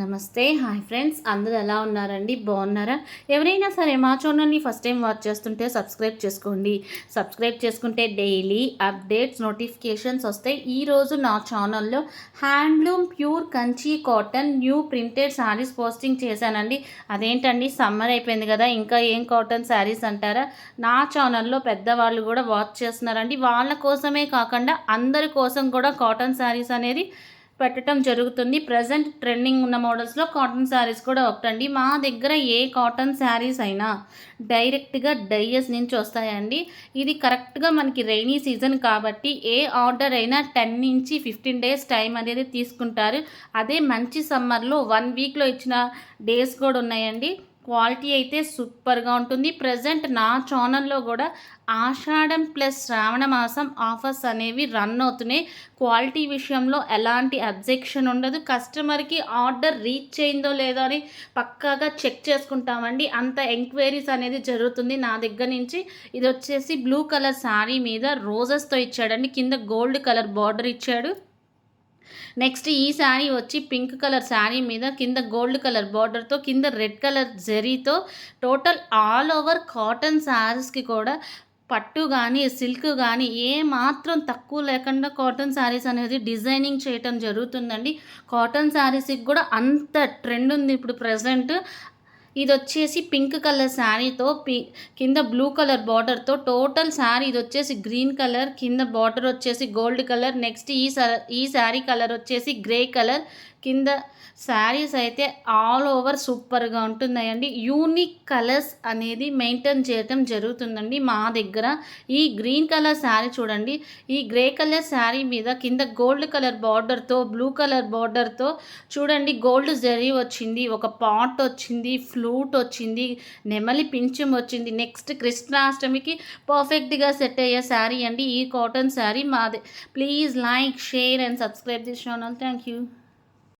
నమస్తే hi friends. అందరూ ఎలా ఉన్నారండి? బాగున్నారా? ఎవరైనా సరే మా ఛానల్ని ఫస్ట్ టైం వాచ్ చేస్తుంటే సబ్స్క్రైబ్ చేసుకోండి. సబ్స్క్రైబ్ చేసుకుంటే డైలీ అప్డేట్స్ నోటిఫికేషన్స్ వస్తాయి. ఈరోజు నా ఛానల్లో handloom pure Kanchi cotton new printed saris posting చేశానండి. అదేంటండి? సమ్మర్ అయిపోయింది కదా ఇంకా ఏం కాటన్ శారీస్ అంటారా? నా ఛానల్లో పెద్దవాళ్ళు కూడా వాచ్ చేస్తున్నారండి. వాళ్ళ కోసమే కాకుండా అందరి కోసం కూడా కాటన్ శారీస్ అనేది పెట్టడం జరుగుతుంది. ప్రజెంట్ ట్రెండింగ్ ఉన్న మోడల్స్లో కాటన్ శారీస్ కూడా ఒకటండి. మా దగ్గర ఏ కాటన్ శారీస్ అయినా డైరెక్ట్గా డైయస్ నుంచి వస్తాయండి. ఇది కరెక్ట్గా మనకి రైనీ సీజన్ కాబట్టి ఏ ఆర్డర్ అయినా టెన్ నుంచి ఫిఫ్టీన్ డేస్ టైం అనేది తీసుకుంటారు. అదే మంచి సమ్మర్లో వన్ వీక్లో ఇచ్చిన డేస్ కూడా ఉన్నాయండి. క్వాలిటీ అయితే సూపర్గా ఉంటుంది. ప్రజెంట్ నా ఛానల్లో కూడా ఆషాఢం ప్లస్ శ్రావణ మాసం ఆఫర్స్ అనేవి రన్ అవుతున్నాయి. క్వాలిటీ విషయంలో ఎలాంటి అబ్జెక్షన్ ఉండదు. కస్టమర్కి ఆర్డర్ రీచ్ అయిందో లేదో అని పక్కాగా చెక్ చేసుకుంటామండి. అంత ఎంక్వైరీస్ అనేది జరుగుతుంది నా దగ్గర నుంచి. ఇది వచ్చేసి బ్లూ కలర్ శారీ మీద రోజెస్తో ఇచ్చాడండి. కింద గోల్డ్ కలర్ బార్డర్ ఇచ్చాడు. నెక్స్ట్ ఈ శారీ వచ్చి పింక్ కలర్ శారీ మీద కింద గోల్డ్ కలర్ బార్డర్తో కింద రెడ్ కలర్ జరీతో టోటల్ ఆల్ ఓవర్ కాటన్ శారీస్కి కూడా పట్టు కానీ సిల్క్ కానీ ఏ మాత్రం తక్కువ లేకుండా కాటన్ శారీస్ అనేది డిజైనింగ్ చేయటం జరుగుతుందండి. కాటన్ శారీస్కి కూడా అంత ట్రెండ్ ఉంది ఇప్పుడు ప్రజెంట్ ఇది వచ్చేసి పింక్ కలర్ శారీతో పి కింద బ్లూ కలర్ బార్డర్తో టోటల్ శారీ ఇది వచ్చేసి గ్రీన్ కలర్ కింద బార్డర్ వచ్చేసి గోల్డ్ కలర్ నెక్స్ట్ ఈ ఈ శారీ కలర్ వచ్చేసి గ్రే కలర్ కింద శారీస్ అయితే ఆల్ ఓవర్ సూపర్గా ఉంటున్నాయండి. యూనిక్ కలర్స్ అనేది మెయింటైన్ చేయటం జరుగుతుందండి మా దగ్గర. ఈ గ్రీన్ కలర్ శారీ చూడండి. ఈ గ్రే కలర్ శారీ మీద కింద గోల్డ్ కలర్ బార్డర్తో బ్లూ కలర్ బార్డర్తో చూడండి గోల్డ్ జరీ వచ్చింది ఒక పాట్ వచ్చింది ఫ్లూ ఫ్లూట్ వచ్చింది నెమలి పింఛం వచ్చింది. నెక్స్ట్ కృష్ణాష్టమికి పర్ఫెక్ట్గా సెట్ అయ్యే శారీ అండి ఈ కాటన్ శారీ మాది. Please like share and subscribe this channel. Thank you